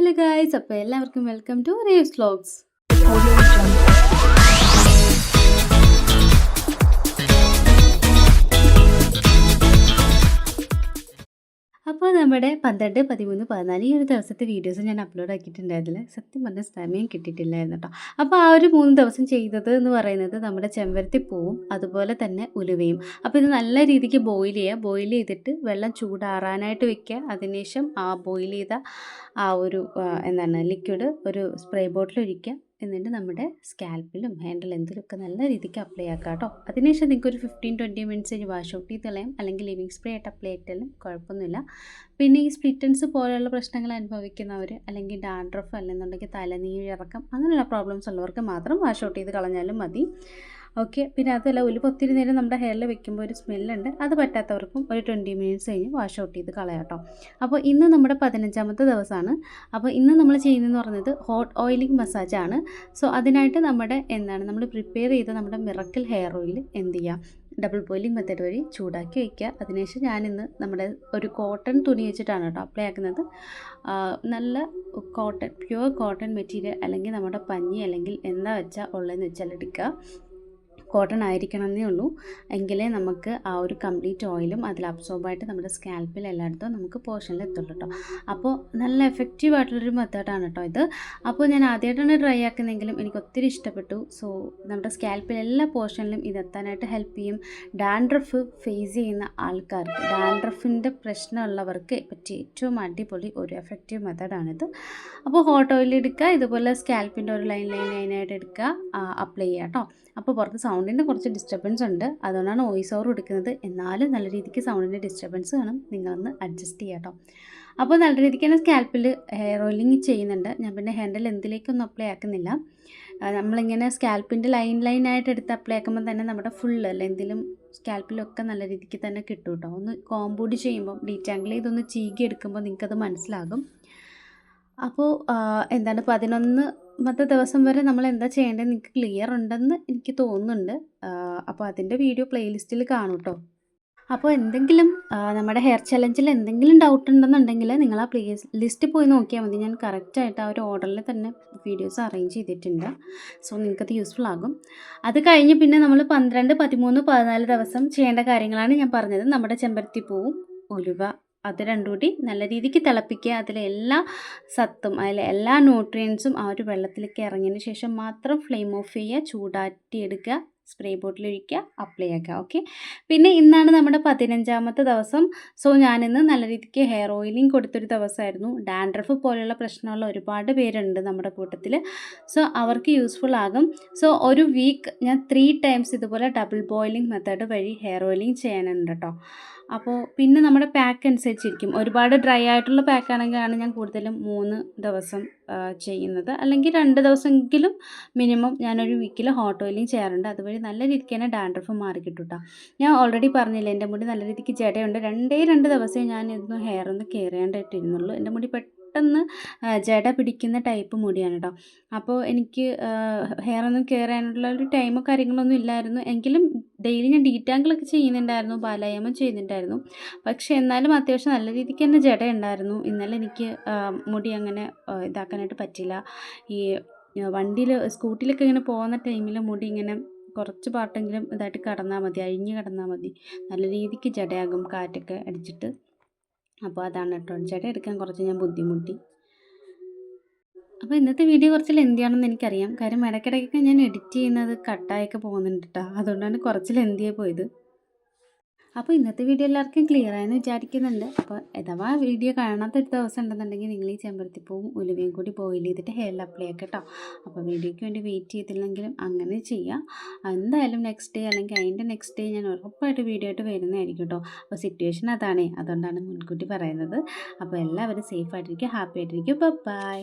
Hello guys അപ്പോൾ എല്ലാവർക്കും welcome to റേവ്സ് vlogs നമ്മുടെ പന്ത്രണ്ട് പതിമൂന്ന് പതിനാല് ഈ ഒരു ദിവസത്തെ വീഡിയോസ് ഞാൻ അപ്ലോഡ് ആക്കിയിട്ടുണ്ടായിരുന്നില്ല. സത്യം പറഞ്ഞ സമയം കിട്ടിയിട്ടില്ലായിരുന്നു കേട്ടോ അപ്പോൾ ആ ഒരു മൂന്ന് ദിവസം ചെയ്തത് എന്ന് പറയുന്നത് നമ്മുടെ ചെമ്പരത്തി പൂവും അതുപോലെ തന്നെ ഉലുവയും. അപ്പോൾ ഇത് നല്ല രീതിക്ക് ബോയിൽ ചെയ്യുക ബോയിൽ ചെയ്തിട്ട് വെള്ളം ചൂടാറാനായിട്ട് വെക്കുക അതിനുശേഷം ആ ബോയിൽ ചെയ്ത ആ ഒരു എന്താണ് ലിക്വിഡ് ഒരു സ്പ്രേ ബോട്ടിൽ ഒഴിക്കുക എന്നിട്ട് നമ്മുടെ സ്കാൽപ്പിലും ഹാൻഡിൽ എന്തിലൊക്കെ നല്ല രീതിക്ക് അപ്ലൈ ആക്കുക കേട്ടോ അതിനുശേഷം നിങ്ങൾക്ക് ഒരു ഫിഫ്റ്റീൻ ട്വന്റി മിനിറ്റ്സ് കഴിഞ്ഞ് വാഷ് ഔട്ട് ചെയ്ത് കളയാം. അല്ലെങ്കിൽ ലിവിങ് സ്പ്രേ ആയിട്ട് അപ്ലൈ ചെയ്താലും കുഴപ്പമൊന്നുമില്ല. പിന്നെ ഈ സ്പ്ലിറ്റൻസ് പോലെയുള്ള പ്രശ്നങ്ങൾ അനുഭവിക്കുന്നവർ അല്ലെങ്കിൽ ഡാൻഡ്രഫ് അല്ലെന്നുണ്ടെങ്കിൽ തലനീഴിറക്കം അങ്ങനെയുള്ള പ്രോബ്ലംസ് ഉള്ളവർക്ക് മാത്രം വാഷ് ഔട്ട് ചെയ്ത് കളഞ്ഞാലും മതി. ഓക്കെ പിന്നെ അതല്ല ഉലുപ്പ് ഒത്തിരി നേരം നമ്മുടെ ഹെയറിൽ വെക്കുമ്പോൾ ഒരു സ്മെല്ലുണ്ട് അത് പറ്റാത്തവർക്കും ഒരു ട്വന്റി മിനിറ്റ്സ് കഴിഞ്ഞ് വാഷ് ഔട്ട് ചെയ്ത് കളയാം കേട്ടോ അപ്പോൾ ഇന്ന് നമ്മുടെ പതിനഞ്ചാമത്തെ ദിവസമാണ് അപ്പോൾ ഇന്ന് നമ്മൾ ചെയ്യുന്നതെന്ന് പറയുന്നത് ഹോട്ട് ഓയിലിംഗ് മസാജാണ് സോ അതിനായിട്ട് നമ്മുടെ എന്താണ് നമ്മൾ പ്രിപ്പയർ ചെയ്ത നമ്മുടെ മിറക്കൽ ഹെയർ ഓയിൽ എന്ത് ചെയ്യുക ഡബിൾ ബോയിലിംഗ് മെത്തേഡ് വഴി ചൂടാക്കി വയ്ക്കുക അതിനുശേഷം ഞാനിന്ന് നമ്മുടെ ഒരു കോട്ടൺ തുണി വെച്ചിട്ടാണ് കേട്ടോ അപ്ലൈ ആക്കുന്നത്. നല്ല കോട്ടൺ പ്യുവർ കോട്ടൺ മെറ്റീരിയൽ അല്ലെങ്കിൽ നമ്മുടെ പഞ്ഞി അല്ലെങ്കിൽ എന്താ വെച്ചാൽ ഉള്ളതെന്ന് വെച്ചാൽ എടുക്കുക. കോട്ടൺ ആയിരിക്കണം എന്നേ ഉള്ളൂ. എങ്കിലേ നമുക്ക് ആ ഒരു കംപ്ലീറ്റ് ഓയിലും അതിൽ അബ്സോർബായിട്ട് നമ്മുടെ സ്കാൽപ്പിൽ എല്ലായിടത്തും നമുക്ക് പോർഷനിൽ എത്തുള്ളൂ കേട്ടോ അപ്പോൾ നല്ല എഫക്റ്റീവ് ആയിട്ടുള്ളൊരു മെത്തേഡാണ് കേട്ടോ ഇത്. അപ്പോൾ ഞാൻ ആദ്യമായിട്ടാണ് ഡ്രൈ ആക്കുന്നതെങ്കിലും എനിക്ക് ഒത്തിരി ഇഷ്ടപ്പെട്ടു. സോ നമ്മുടെ സ്കാൽപ്പിൽ എല്ലാ പോർഷനിലും ഇതെത്താനായിട്ട് ഹെൽപ്പ് ചെയ്യും. ഡാൻഡ്രഫ് ഫേസ് ചെയ്യുന്ന ആൾക്കാർക്ക് ഡാൻഡ്രഫിന്റെ പ്രശ്നമുള്ളവർക്ക് പറ്റിയ ഏറ്റവും അടിപൊളി ഒരു എഫക്റ്റീവ് മെത്തേഡാണിത് അപ്പോൾ ഹോട്ട് ഓയിൽ എടുക്കുക ഇതുപോലെ സ്കാൽപ്പിന്റെ ഒരു ലൈൻ ലൈൻ ലൈനായിട്ട് എടുക്കുക അപ്ലൈ ചെയ്യുക കേട്ടോ അപ്പോൾ പുറത്ത് സൗണ്ടിന്റെ കുറച്ച് ഡിസ്റ്റർബൻസ് ഉണ്ട്. അതുകൊണ്ടാണ് വോയിസ് ഓവർ എടുക്കുന്നത്. എന്നാലും നല്ല രീതിക്ക് സൗണ്ടിന്റെ ഡിസ്റ്റർബൻസ് വേണം. നിങ്ങളൊന്ന് അഡ്ജസ്റ്റ് ചെയ്യുക കേട്ടോ അപ്പോൾ നല്ല രീതിക്ക് തന്നെ സ്കാൽപ്പിൽ ഹെയർ ഓയിലിംഗ് ചെയ്യുന്നുണ്ട്. ഞാൻ പിന്നെ ഹെയറിന്റെ ലെന്തിലേക്കൊന്നും അപ്ലൈ ആക്കുന്നില്ല. നമ്മളിങ്ങനെ സ്കാൽപ്പിന്റെ ലൈൻ ലൈൻ ആയിട്ട് എടുത്ത് അപ്ലൈ ആക്കുമ്പോൾ തന്നെ നമ്മുടെ ഫുള്ള് ലെന്തിലും സ്കാൽപ്പിലൊക്കെ നല്ല രീതിക്ക് തന്നെ കിട്ടും കേട്ടോ ഒന്ന് കോമ്പൗണ്ട് ചെയ്യുമ്പോൾ ഡീറ്റാങ്കിൾ ഇതൊന്ന് ചീകി എടുക്കുമ്പോൾ നിങ്ങൾക്കത് മനസ്സിലാകും. അപ്പോൾ എന്താണ് പതിനൊന്ന് മത്തെ ദിവസം വരെ നമ്മൾ എന്താ ചെയ്യേണ്ടത് നിങ്ങൾക്ക് ക്ലിയർ ഉണ്ടെന്ന് എനിക്ക് തോന്നുന്നുണ്ട്. അപ്പോൾ അതിന്റെ വീഡിയോ പ്ലേലിസ്റ്റിൽ കാണും കേട്ടോ അപ്പോൾ എന്തെങ്കിലും നമ്മുടെ ഹെയർ ചലഞ്ചിൽ എന്തെങ്കിലും ഡൗട്ട് ഉണ്ടെന്നുണ്ടെങ്കിൽ നിങ്ങൾ ആ പ്ലേ ലിസ്റ്റ് പോയി നോക്കിയാൽ മതി. ഞാൻ കറക്റ്റായിട്ട് ആ ഒരു ഓർഡറിൽ തന്നെ വീഡിയോസ് അറേഞ്ച് ചെയ്തിട്ടുണ്ട്. സോ നിങ്ങൾക്കത് യൂസ്ഫുൾ ആകും. അത് കഴിഞ്ഞ് പിന്നെ നമ്മൾ പന്ത്രണ്ട് പതിമൂന്ന് പതിനാല് ദിവസം ചെയ്യേണ്ട കാര്യങ്ങളാണ് ഞാൻ പറഞ്ഞത്. നമ്മുടെ ചെമ്പരത്തി പൂവും ഉലുവ അത് രണ്ടും കൂടി നല്ല രീതിക്ക് തിളപ്പിക്കുക. അതിലെ എല്ലാ സത്തും അതിലെ എല്ലാ ന്യൂട്രിയൻസും ആ ഒരു വെള്ളത്തിലേക്ക് ഇറങ്ങിയതിന് ശേഷം മാത്രം ഫ്ലെയിം ഓഫ് ചെയ്യുക. ചൂടാറ്റി എടുക്കുക സ്പ്രേ ബോട്ടിൽ ഒഴിക്കുക അപ്ലൈ ആക്കുക ഓക്കെ പിന്നെ ഇന്നാണ് നമ്മുടെ പതിനഞ്ചാമത്തെ ദിവസം. സോ ഞാനിന്ന് നല്ല രീതിക്ക് ഹെയർ ഓയിലിംഗ് കൊടുത്തൊരു ദിവസമായിരുന്നു. ഡാൻഡ്രഫ് പോലെയുള്ള പ്രശ്നമുള്ള ഒരുപാട് പേരുണ്ട് നമ്മുടെ കൂട്ടത്തിൽ സോ അവർക്ക് യൂസ്ഫുൾ ആകും. സോ ഒരു വീക്ക് ഞാൻ ത്രീ ടൈംസ് ഇതുപോലെ ഡബിൾ ബോയിലിംഗ് മെത്തേഡ് വഴി ഹെയർ ഓയിലിംഗ് ചെയ്യാനുണ്ട് കേട്ടോ അപ്പോൾ പിന്നെ നമ്മുടെ പാക്ക് അനുസരിച്ചിരിക്കും. ഒരുപാട് ഡ്രൈ ആയിട്ടുള്ള പാക്ക് ആണെങ്കിലാണ് ഞാൻ കൂടുതലും മൂന്ന് ദിവസം ചെയ്യുന്നത്. അല്ലെങ്കിൽ രണ്ട് ദിവസമെങ്കിലും മിനിമം ഞാനൊരു വീക്കിൽ ഹോട്ട് ഓയിലിംഗ് ചെയ്യാറുണ്ട്. അതുവഴി നല്ല രീതിക്ക് തന്നെ ഡാൻഡ്രഫ് മാറി ഞാൻ ഓൾറെഡി പറഞ്ഞില്ല എന്റെ മുടി നല്ല രീതിക്ക് ജടയുണ്ട്. രണ്ടേ രണ്ട് ദിവസമേ ഞാൻ ഇതൊന്ന് ഹെയർ ഒന്ന് കെയർ എന്റെ മുടി പെട്ടെന്ന് ജട പിടിക്കുന്ന ടൈപ്പ് മുടിയാണ് കേട്ടോ അപ്പോൾ എനിക്ക് ഹെയർ ഒന്നും കെയർ ചെയ്യാനുള്ള ഒരു ടൈമോ കാര്യങ്ങളൊന്നും ഇല്ലായിരുന്നു. എങ്കിലും ഡെയിലി ഞാൻ ഡീറ്റാങ്കിളൊക്കെ ചെയ്യുന്നുണ്ടായിരുന്നു ബാലായാമം ചെയ്യുന്നുണ്ടായിരുന്നു. പക്ഷേ എന്നാലും അത്യാവശ്യം നല്ല രീതിക്ക് തന്നെ ജട ഉണ്ടായിരുന്നു. ഇന്നലെ എനിക്ക് മുടി അങ്ങനെ ഇതാക്കാനായിട്ട് പറ്റില്ല. ഈ വണ്ടിയിൽ സ്കൂട്ടിയിലൊക്കെ ഇങ്ങനെ പോകുന്ന ടൈമിൽ മുടി ഇങ്ങനെ കുറച്ച് പാട്ടെങ്കിലും ഇതായിട്ട് കടന്നാൽ മതി അഴിഞ്ഞ് കടന്നാൽ മതി. നല്ല രീതിക്ക് ജടയാകും കാറ്റൊക്കെ അടിച്ചിട്ട്. അപ്പോൾ അതാണ് കേട്ടോ ജട എടുക്കാൻ കുറച്ച് ഞാൻ ബുദ്ധിമുട്ടി. അപ്പോൾ ഇന്നത്തെ വീഡിയോ കുറച്ച് ലെന്തിയാണെന്ന് എനിക്കറിയാം. കാര്യം ഇടയ്ക്കിടയ്ക്കൊക്കെ ഞാൻ എഡിറ്റ് ചെയ്യുന്നത് കട്ടായൊക്കെ പോകുന്നുണ്ട് കേട്ടോ അതുകൊണ്ടാണ് കുറച്ചിൽ ലെന്തിയായി പോയത്. അപ്പോൾ ഇന്നത്തെ വീഡിയോ എല്ലാവർക്കും ക്ലിയർ ആയെന്ന് വിചാരിക്കുന്നുണ്ട്. അപ്പോൾ അഥവാ വീഡിയോ കാണാത്ത ഒരു ദിവസം ഉണ്ടെന്നുണ്ടെങ്കിൽ നിങ്ങൾ ഈ ചെമ്പരത്തിപ്പൂവും ഉലുവയും കൂടി ബോയിൽ ചെയ്തിട്ട് ഹെയറിൽ അപ്ലൈ ആക്കുക കേട്ടോ അപ്പോൾ വീഡിയോയ്ക്ക് വേണ്ടി വെയിറ്റ് ചെയ്തില്ലെങ്കിലും അങ്ങനെ ചെയ്യാം. എന്തായാലും നെക്സ്റ്റ് ഡേ അല്ലെങ്കിൽ അതിന്റെ നെക്സ്റ്റ് ഡേ ഞാൻ ഉറപ്പായിട്ട് വീഡിയോ ആയിട്ട് വരുന്നതായിരിക്കും കേട്ടോ അപ്പോൾ സിറ്റുവേഷൻ അതാണേ. അതുകൊണ്ടാണ് മുൻകൂട്ടി പറയുന്നത്. അപ്പോൾ എല്ലാവരും സേഫ് ആയിട്ടിരിക്കുക ഹാപ്പി ആയിട്ടിരിക്കുക. ബൈ